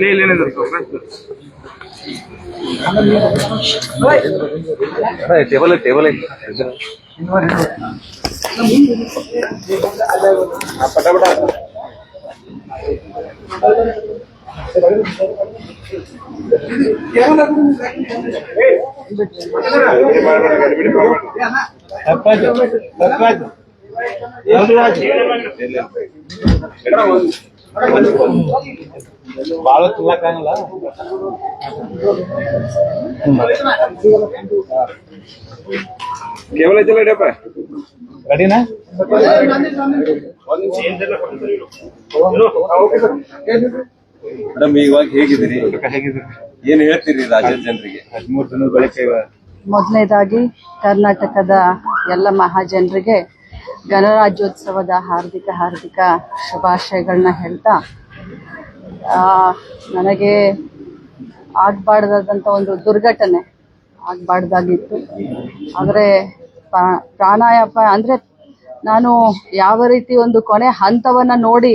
ले लेने दो अरे टेबल है टेबल है फटाफट తప్పదు తప్పదు బాగా తులకంగా కేవలం అయితే లేడప్ప రెడీనా ఓకే సార్ ಮೇಡಮ್ ಇವಾಗ ಹೇಗಿದ್ದೀರಿ? ಏನ್ ಹೇಳ್ತೀರಿ ರಾಜ್ಯದ ಜನರಿಗೆ? ಹದಿಮೂರು ದಿನದ ಬಳಿಕ ಮೊದಲನೇದಾಗಿ ಕರ್ನಾಟಕದ ಎಲ್ಲ ಮಹಾಜನರಿಗೆ ಗಣರಾಜ್ಯೋತ್ಸವದ ಹಾರ್ದಿಕ ಹಾರ್ದಿಕ ಶುಭಾಶಯಗಳನ್ನ ಹೇಳ್ತಾ ಆ, ನನಗೆ ಆಗಬಾರ್ದಾದಂಥ ಒಂದು ದುರ್ಘಟನೆ ಆಗಬಾರ್ದಾಗಿತ್ತು. ಆದರೆ ಪ್ರಾಣಾಯಾಮ ಅಂದರೆ ನಾನು ಯಾವ ರೀತಿ ಒಂದು ಕೊನೆ ಹಂತವನ್ನು ನೋಡಿ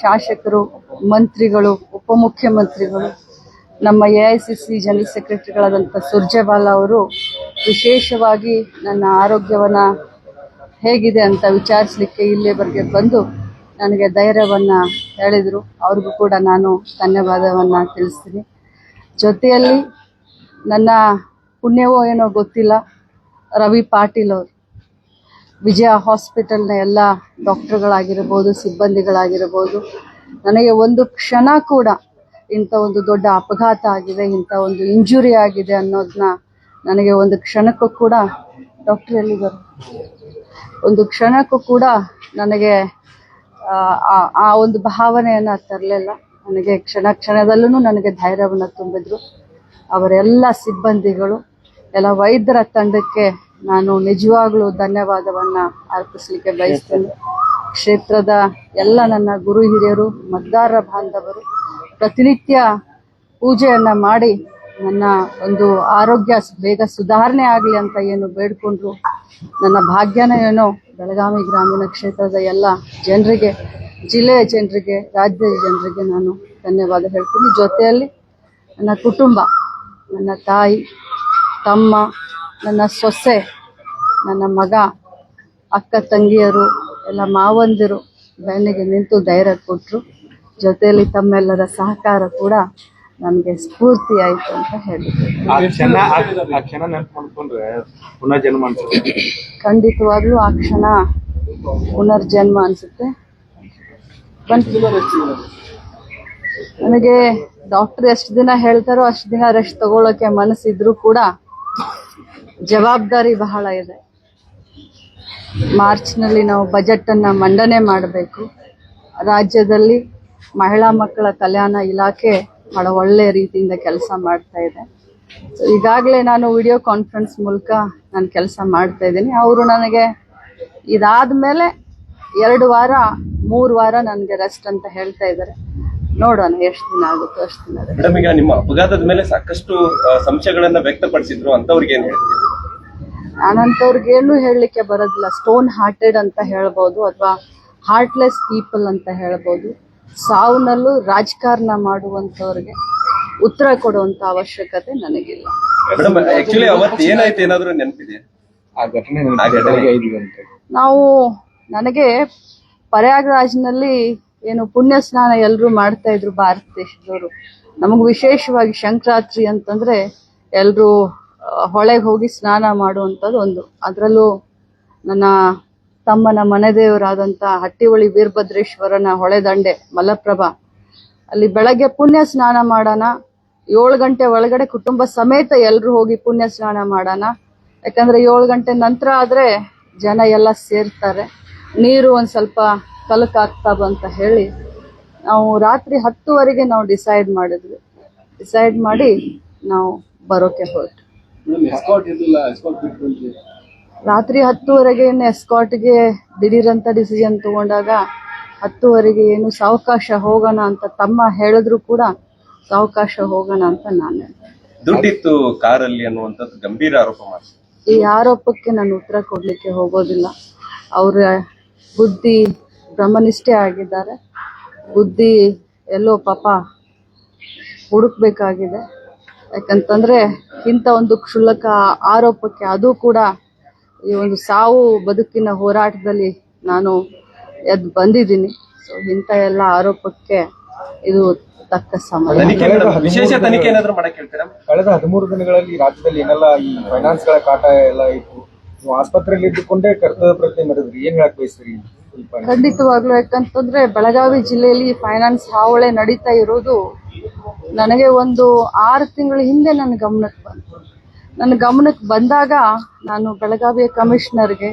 ಶಾಸಕರು, ಮಂತ್ರಿಗಳು, ಉಪಮುಖ್ಯಮಂತ್ರಿಗಳು, ನಮ್ಮ A I C C general ಸೆಕ್ರೆಟರಿಗಳಾದಂಥ Surjewala ಅವರು ವಿಶೇಷವಾಗಿ ನನ್ನ ಆರೋಗ್ಯವನ್ನು ಹೇಗಿದೆ ಅಂತ ವಿಚಾರಿಸಲಿಕ್ಕೆ ಬರ್ಗೆ ಬಂದು ನನಗೆ ಧೈರ್ಯವನ್ನು ಹೇಳಿದರು. ಅವ್ರಿಗೂ ಕೂಡ ನಾನು ಧನ್ಯವಾದವನ್ನು ತಿಳಿಸ್ತೀನಿ. ಜೊತೆಯಲ್ಲಿ ನನ್ನ ಪುಣ್ಯವೋ ಏನೋ ಗೊತ್ತಿಲ್ಲ. ರವಿ ಪಾಟೀಲ್ ಅವರು. ವಿಜಯ ಹಾಸ್ಪಿಟಲ್ನ ಎಲ್ಲ ಡಾಕ್ಟರ್ಗಳಾಗಿರ್ಬೋದು ಸಿಬ್ಬಂದಿಗಳಾಗಿರ್ಬೋದು ನನಗೆ ಒಂದು ಕ್ಷಣ ಕೂಡ ಇಂಥ ಒಂದು ದೊಡ್ಡ ಅಪಘಾತ ಆಗಿದೆ ಇಂಥ ಒಂದು ಇಂಜುರಿ ಆಗಿದೆ ಅನ್ನೋದನ್ನ ನನಗೆ ಒಂದು ಕ್ಷಣಕ್ಕೂ ಕೂಡ ಡಾಕ್ಟರ್ ಎಲ್ಲಿದ್ದಾರೆ ಒಂದು ಕ್ಷಣಕ್ಕೂ ಕೂಡ ನನಗೆ ಆ, ಒಂದು ಭಾವನೆಯನ್ನು ತರಲಿಲ್ಲ. ನನಗೆ ಕ್ಷಣ ಕ್ಷಣದಲ್ಲೂ ನನಗೆ ಧೈರ್ಯವನ್ನು ತುಂಬಿದ್ರು. ಅವರೆಲ್ಲ ಸಿಬ್ಬಂದಿಗಳು ಎಲ್ಲ ವೈದ್ಯರ ತಂಡಕ್ಕೆ ನಾನು ನಿಜವಾಗ್ಲೂ ಧನ್ಯವಾದವನ್ನ ಅರ್ಪಿಸಲಿಕ್ಕೆ ಬಯಸ್ತೇನೆ. ಕ್ಷೇತ್ರದ ಎಲ್ಲ ನನ್ನ ಗುರು ಹಿರಿಯರು, ಮತದಾರರ ಬಾಂಧವರು, ಪ್ರತಿನಿತ್ಯ ಪೂಜೆಯನ್ನು ಮಾಡಿ ನನ್ನ ಒಂದು ಆರೋಗ್ಯ ಬೇಗ ಸುಧಾರಣೆ ಆಗಲಿ ಅಂತ ಏನು ಬೇಡ್ಕೊಂಡ್ರು, ನನ್ನ ಭಾಗ್ಯನ ಏನೋ ಬೆಳಗಾವಿ ಗ್ರಾಮೀಣ ಕ್ಷೇತ್ರದ ಎಲ್ಲ ಜನರಿಗೆ ಜಿಲ್ಲೆಯ ಜನರಿಗೆ, ರಾಜ್ಯದ ಜನರಿಗೆ ನಾನು ಧನ್ಯವಾದ ಹೇಳ್ತೀನಿ. ಜೊತೆಯಲ್ಲಿ ನನ್ನ ಕುಟುಂಬ, ನನ್ನ ತಾಯಿ, ತಮ್ಮ ನನ್ನ ಸೊಸೆ ನನ್ನ ಮಗ ಅಕ್ಕ ತಂಗಿಯರು ಎಲ್ಲ ಮಾವಂದಿರು ಬೆನ್ನಿಗೆ ನಿಂತು ಧೈರ್ಯ ಕೊಟ್ಟರು ಜೊತೆಯಲ್ಲಿ ತಮ್ಮೆಲ್ಲರ ಸಹಕಾರ ಕೂಡ ನಮಗೆ ಸ್ಫೂರ್ತಿ ಆಯಿತು ಅಂತ ಹೇಳಿದ್ರು. ಖಂಡಿತವಾಗ್ಲೂ ಆ ಕ್ಷಣ ಪುನರ್ಜನ್ಮ ಅನಿಸುತ್ತೆ. ನನಗೆ ಡಾಕ್ಟರ್ ಎಷ್ಟು ದಿನ ಹೇಳ್ತಾರೋ ಅಷ್ಟು ದಿನ ರೆಸ್ಟ್ ತಗೊಳ್ಳೋಕೆ ಮನಸ್ಸಿದ್ರು ಕೂಡ ಜವಾಬ್ದಾರಿ ಬಹಳ ಇದೆ. ಮಾರ್ಚ್ನಲ್ಲಿ ನಾವು ಬಜೆಟನ್ನು ಮಂಡನೆ ಮಾಡಬೇಕು. ರಾಜ್ಯದಲ್ಲಿ ಮಹಿಳಾ ಮಕ್ಕಳ ಕಲ್ಯಾಣ ಇಲಾಖೆ ಬಹಳ ಒಳ್ಳೆ ರೀತಿಯಿಂದ ಕೆಲಸ ಮಾಡ್ತಾ ಇದೆ. ಸೊ ಈಗಾಗಲೇ ನಾನು ವಿಡಿಯೋ ಕಾನ್ಫರೆನ್ಸ್ ಮೂಲಕ ನಾನು ಕೆಲಸ ಮಾಡ್ತಾ ಇದ್ದೀನಿ. ಅವರು ನನಗೆ ಇದಾದ ಮೇಲೆ ಎರಡು ವಾರ, ಮೂರು ವಾರ ನನಗೆ ರೆಸ್ಟ್ ಅಂತ ಹೇಳ್ತಾ ಇದ್ದಾರೆ. ನೋಡೋಣ ಎಷ್ಟು ದಿನ ಆಗುತ್ತೋ ಅಷ್ಟು ದಿನ. ಮೇಡಮ್ ಈಗ ನಿಮ್ಮ ಅಪಘಾತದ ಮೇಲೆ ಸಾಕಷ್ಟು ಸಂಶಯಗಳನ್ನ ವ್ಯಕ್ತಪಡಿಸಿದ್ರು ಅಂತವ್ರಿಗೆ ಏನ್ ಹೇಳ್ತೀರಿ? ನಾನಂತವ್ರಿಗೆ ಏನು ಹೇಳಲಿಕ್ಕೆ ಬರೋದಿಲ್ಲ. ಸ್ಟೋನ್ ಹಾರ್ಟೆಡ್ ಅಂತ ಹೇಳ್ಬೋದು ಅಥವಾ ಹಾರ್ಟ್ಲೆಸ್ ಪೀಪಲ್ ಅಂತ ಹೇಳ್ಬೋದು. ಸಾವುನಲ್ಲೂ ರಾಜಕಾರಣ ಮಾಡುವಂಥವ್ರಿಗೆ ಉತ್ತರ ಕೊಡುವಂಥ ಅವಶ್ಯಕತೆ ನನಗಿಲ್ಲ. ಮೇಡಮ್ ಆಕ್ಚುಲಿ ಅವತ್ತು ಏನಾಯ್ತು? ಏನಾದ್ರು ನೆನಪಿದೆ ಆ ಘಟನೆ ಆ ಘಟನೆ. ಐದು ಗಂಟೆ. ನಾವು ನನಗೆ ಪ್ರಯಾಗ್ರಾಜ್ನಲ್ಲಿ ಏನು ಪುಣ್ಯ ಸ್ನಾನ ಎಲ್ಲರೂ ಮಾಡ್ತಾ ಇದ್ರು ಭಾರತ ದೇಶದವರು. ನಮಗೆ ವಿಶೇಷವಾಗಿ ಸಂಕ್ರಾಂತಿ ಅಂತಂದ್ರೆ ಎಲ್ಲರೂ ಹೊಳೆಗೆ ಹೋಗಿ ಸ್ನಾನ ಮಾಡುವಂಥದ್ದು ಒಂದು. ಅದರಲ್ಲೂ ನನ್ನ ತಮ್ಮನ ಮನೆ ದೇವರಾದಂಥ ಹಟ್ಟಿಹೊಳಿ ವೀರಭದ್ರೇಶ್ವರನ ಹೊಳೆ ದಂಡೆ, ಮಲಪ್ರಭಾ, ಅಲ್ಲಿ ಬೆಳಗ್ಗೆ ಪುಣ್ಯ ಸ್ನಾನ ಮಾಡೋಣ, ಏಳು ಗಂಟೆ ಒಳಗಡೆ ಕುಟುಂಬ ಸಮೇತ ಎಲ್ಲರೂ ಹೋಗಿ ಪುಣ್ಯ ಸ್ನಾನ ಮಾಡೋಣ. ಯಾಕಂದ್ರೆ ಏಳು ಗಂಟೆ ನಂತರ ಆದ್ರೆ ಜನ ಎಲ್ಲ ಸೇರ್ತಾರೆ. ನೀರು ಒಂದು ಸ್ವಲ್ಪ ಕಲಕಾಗ್ತಾ ಅಂತ ಹೇಳಿ ನಾವು ರಾತ್ರಿ ಹತ್ತುವರೆಗೆ ನಾವು ಡಿಸೈಡ್ ಮಾಡಿದ್ವಿ. ಡಿಸೈಡ್ ಮಾಡಿ ನಾವು ಬರೋಕೆ ಹೊರಟು ರಾತ್ರಿ ಹತ್ತುವರೆಗೆ ಏನು ಎಸ್ಕಾಟ್ಗೆ ದಿಢೀರಂತ ಡಿಸಿಷನ್ ತಗೊಂಡಾಗ ಹತ್ತುವರೆಗೆ ಏನು ಸಾವಕಾಶ ಹೋಗೋಣ ಅಂತ ತಮ್ಮ ಹೇಳಿದ್ರು ಕೂಡ ಸಾವಕಾಶ ಹೋಗೋಣ ಅಂತ ನಾನು. ದುಡ್ಡಿತ್ತು ಕಾರಲ್ಲಿ ಅನ್ನುವಂಥದ್ದು ಗಂಭೀರ ಆರೋಪ ಮಾಡಿ ಈ ಆರೋಪಕ್ಕೆ ನಾನು ಉತ್ತರ ಕೊಡ್ಲಿಕ್ಕೆ ಹೋಗೋದಿಲ್ಲ. ಅವರ ಬುದ್ಧಿ ಬ್ರಹ್ಮನಿಷ್ಠೆ ಆಗಿದ್ದಾರೆ. ಬುದ್ಧಿ ಎಲ್ಲೋ ಪಾಪ ಹುಡುಕ್ಬೇಕಾಗಿದೆ. ಯಾಕಂತಂದ್ರೆ ಇಂಥ ಒಂದು ಕ್ಷುಲ್ಲಕ ಆರೋಪಕ್ಕೆ ಅದು ಕೂಡ ಈ ಒಂದು ಸಾವು ಬದುಕಿನ ಹೋರಾಟದಲ್ಲಿ ನಾನು ಎದ್ದು ಬಂದಿದ್ದೀನಿ. ಸೊ ಇಂಥ ಎಲ್ಲ ಆರೋಪಕ್ಕೆ ಇದು ತಕ್ಕ ಸಮಯ. ವಿಶೇಷ ತನಿಖೆ ಏನಾದ್ರು ಮಾಡಕ್ಕೆ ಹೇಳ್ತೀರಾ? ಕಳೆದ ಹದಿಮೂರು ದಿನಗಳಲ್ಲಿ ರಾಜ್ಯದಲ್ಲಿ ಏನೆಲ್ಲ ಈ ಫೈನಾನ್ಸ್ಗಳ ಕಾಟ ಎಲ್ಲ ಇತ್ತು ನೀವು ಆಸ್ಪತ್ರೆಯಲ್ಲಿ ಇದ್ದುಕೊಂಡೇ ಕರ್ತವ್ಯ ಪ್ರಜ್ಞೆ ಮೆರೆದ್ರಿ ಏನ್ ಹೇಳಕ್ ಬಯಸ್ತೀರಿ? ಖಂಡಿತವಾಗ್ಲೂ ಯಾಕಂತಂದ್ರೆ ಬೆಳಗಾವಿ ಜಿಲ್ಲೆಯಲ್ಲಿ ಫೈನಾನ್ಸ್ ಹಾವಳೆ ನಡೀತಾ ಇರೋದು ನನಗೆ ಒಂದು ಆರು ತಿಂಗಳ ಹಿಂದೆ ನನ್ನ ಗಮನಕ್ಕೆ ಬಂತು. ನನ್ನ ಗಮನಕ್ಕೆ ಬಂದಾಗ ನಾನು ಬೆಳಗಾವಿಯ ಕಮಿಷನರ್ಗೆ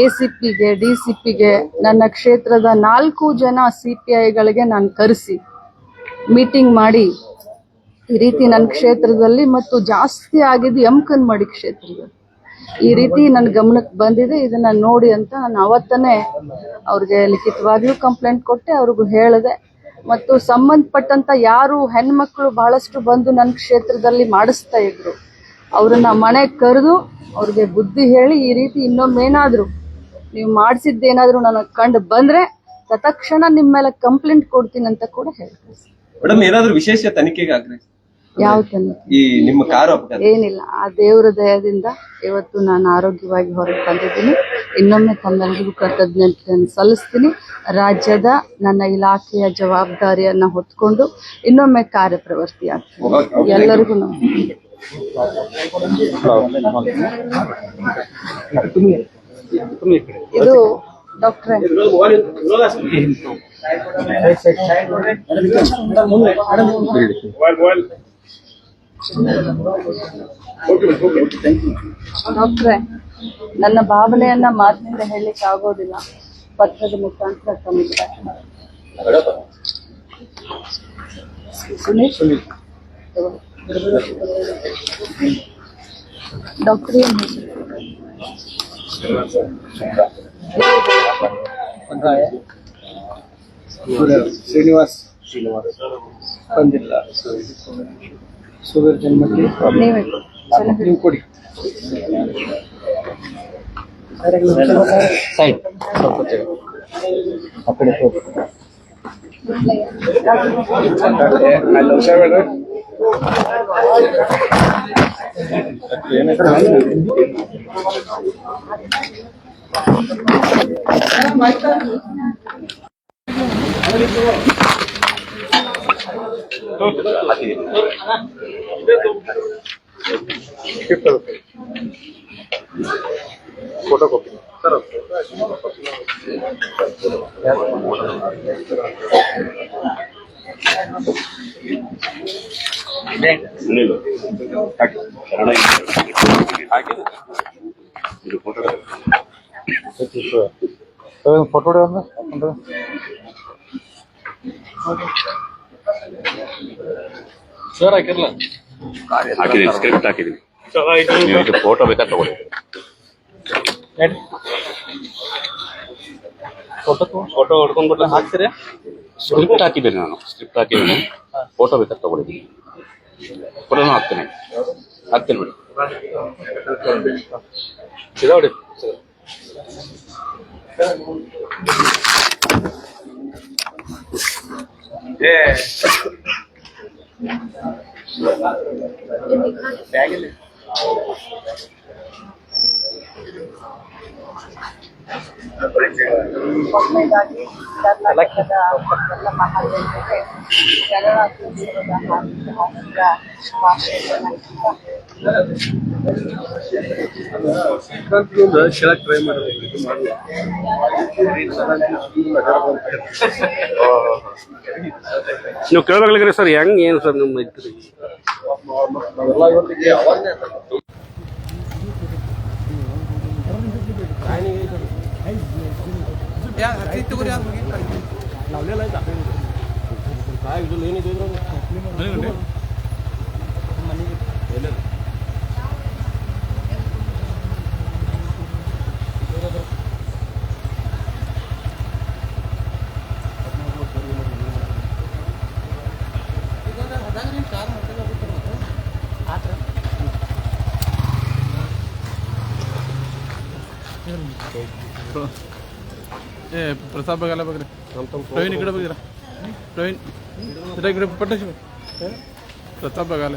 ಎ ಸಿ ಪಿಗೆ ಡಿ ಸಿ ಪಿಗೆ ನನ್ನ ಕ್ಷೇತ್ರದ ನಾಲ್ಕು ಜನ ಸಿ ಪಿ ಐಗಳಿಗೆ ನಾನು ಕರೆಸಿ ಮೀಟಿಂಗ್ ಮಾಡಿ ಈ ರೀತಿ ನನ್ನ ಕ್ಷೇತ್ರದಲ್ಲಿ ಮತ್ತು ಜಾಸ್ತಿ ಆಗಿದ್ದು ಮಾಡಿ ಕ್ಷೇತ್ರದಲ್ಲಿ. ಈ ರೀತಿ ನನ್ನ ಗಮನಕ್ಕೆ ಬಂದಿದೆ. ಇದನ್ನ ನೋಡಿ ಅಂತ ನಾನು ಅವತ್ತನೇ ಅವ್ರಿಗೆ ಲಿಖಿತವಾಗಿಯೂ ಕಂಪ್ಲೇಂಟ್ ಕೊಟ್ಟೆ. ಅವ್ರಿಗೂ ಹೇಳಿದೆ. ಮತ್ತು ಸಂಬಂಧಪಟ್ಟಂತ ಯಾರು ಹೆಣ್ಮಕ್ಳು ಬಹಳಷ್ಟು ಬಂದು ನನ್ನ ಕ್ಷೇತ್ರದಲ್ಲಿ ಮಾಡಿಸ್ತಾ ಇದ್ರು. ಅವ್ರನ್ನ ಮನೆಗೆ ಕರೆದು ಅವ್ರಿಗೆ ಬುದ್ಧಿ ಹೇಳಿ ಈ ರೀತಿ ಇನ್ನೊಮ್ಮೇನಾದ್ರು ನೀವು ಮಾಡಿಸಿದ್ದೇನಾದರೂ ನನಗೆ ಕಂಡು ಬಂದ್ರೆ ತತ್ಕ್ಷಣ ನಿಮ್ಮ ಮೇಲೆ ಕಂಪ್ಲೇಂಟ್ ಕೊಡ್ತೀನಿ ಅಂತ ಕೂಡ ಹೇಳ್ತೀನಿ ಮೇಡಮ್ ಏನಾದರೂ ವಿಶೇಷ ತನಿಖೆಗೆ ಆಗ್ರಹಿಸಿ? ಯಾವ ತನಕ ಈ ನಿಮ್ಮ ಕಾರು ಅಪಘಾತ ಏನಿಲ್ಲ ಆ ದೇವರ ದಯದಿಂದ ಇವತ್ತು ನಾನು ಆರೋಗ್ಯವಾಗಿ ಹೊರಗೆ ಬಂದಿದ್ದೀನಿ. ಇನ್ನೊಮ್ಮೆ ತಮ್ಮೆಲ್ಲರಿಗೂ ಕೃತಜ್ಞತೆಯನ್ನು ಸಲ್ಲಿಸ್ತೀನಿ. ರಾಜ್ಯದ ನನ್ನ ಇಲಾಖೆಯ ಜವಾಬ್ದಾರಿಯನ್ನ ಹೊತ್ಕೊಂಡು ಇನ್ನೊಮ್ಮೆ ಕಾರ್ಯಪ್ರವೃತ್ತಿ ಆಗ್ತೀನಿ. ಎಲ್ಲರಿಗೂ ನಾವು ಇದು ಡಾಕ್ಟ್ರೆ. ಡಾಕ್ಟ್ರೆ ನನ್ನ ಭಾವನೆಯನ್ನ ಮಾತಿನಿಂದ ಹೇಳಲಿಕ್ಕೆ ಆಗೋದಿಲ್ಲ ಪತ್ರದ ಮುಖಾಂತರ ತಮಗೆ ಸುನೀಲ್ ಡಾಕ್ಟರ್ ಏನ್ ಹೆಸರು? ಶ್ರೀನಿವಾಸ್ ಶ್ರೀನಿವಾಸ್ ಬಂದಿಲ್ಲ ಸುಗರ್ ಜನ್ಮಕ್ಕೆ ನೀವೇ ಚೆನ್ನಾಗಿ ನೀವು ಕೊಡಿ ಸೈಡ್ ಆ ಕಡೆ ಹೋಗಿ ಫೋಟೋ ಕಾಪಿ ಫೋಟೋ ಒಂದು ಸರ್ ಹಾಕಿರ್ಲ? ಹಾಕಿದೀನಿ ಸ್ಕ್ರಿಪ್ಟ್ ಹಾಕಿದೀನಿ. ನೀವು ಇದು ಫೋಟೋ ಬೇಕಾ ತಗೊಳ್ಳಿ. ಫೋಟೋ ಫೋಟೋ ಹೊಡ್ಕೊಂಡ್ಬಿಟ್ಟು ಹಾಕ್ತೀರಿ? ಸ್ಕ್ರಿಪ್ಟ್ ಹಾಕಿದ್ದೀನಿ ನಾನು. ಸ್ಕ್ರಿಪ್ಟ್ ಹಾಕಿದ್ದೀನಿ. ಫೋಟೋ ಬೇಕಾ ತಗೊಳ್ಳಿದ್ದೀನಿ ಫೋಟೋನು ಹಾಕ್ತೀನಿ. ಹಾಕ್ತೀನಿ ಬಿಡಿ. ಇದಾವಡಿ ಮೊದಲನೇದಾಗಿ ನೀವು ಕೇಳಬೇಕಾಗ್ರಿ ಸರ್ ಹೆಂಗ್ ಏನು ಸರ್ ನಿಮ್ಮ या घरची इथे कोणी आज मुलगी पाहिजे लावलेला आहे दाखवून काय विचार लेणी देत राहू Cool. ए प्रताप बघायला बघ रे. टोईन इकडे बघ रा टोईन. इकडे पटशी प्रताप बघायला